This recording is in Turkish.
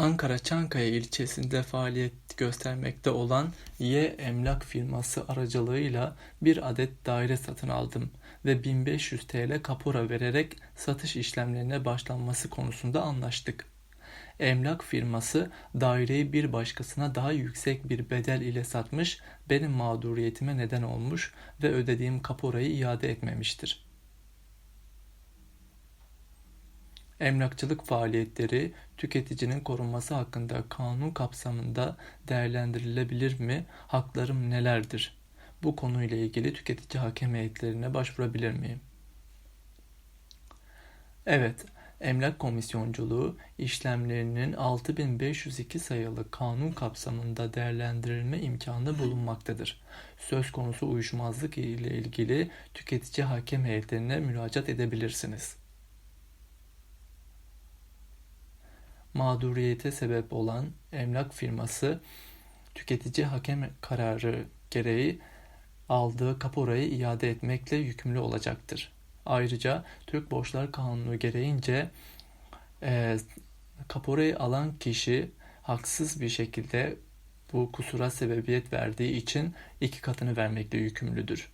Ankara Çankaya ilçesinde faaliyet göstermekte olan Y Emlak firması aracılığıyla bir adet daire satın aldım ve 1500 TL kapora vererek satış işlemlerine başlanması konusunda anlaştık. Emlak firması daireyi bir başkasına daha yüksek bir bedel ile satmış, benim mağduriyetime neden olmuş ve ödediğim kaporayı iade etmemiştir. Emlakçılık faaliyetleri tüketicinin korunması hakkında kanun kapsamında değerlendirilebilir mi? Haklarım nelerdir? Bu konuyla ilgili tüketici hakem heyetlerine başvurabilir miyim? Evet, Emlak Komisyonculuğu işlemlerinin 6502 sayılı kanun kapsamında değerlendirilme imkanı bulunmaktadır. Söz konusu uyuşmazlık ile ilgili tüketici hakem heyetlerine müracaat edebilirsiniz. Mağduriyete sebep olan emlak firması tüketici hakem kararı gereği aldığı kaporayı iade etmekle yükümlü olacaktır. Ayrıca Türk Borçlar Kanunu gereğince e, kaporayı alan kişi haksız bir şekilde bu kusura sebebiyet verdiği için iki katını vermekle yükümlüdür.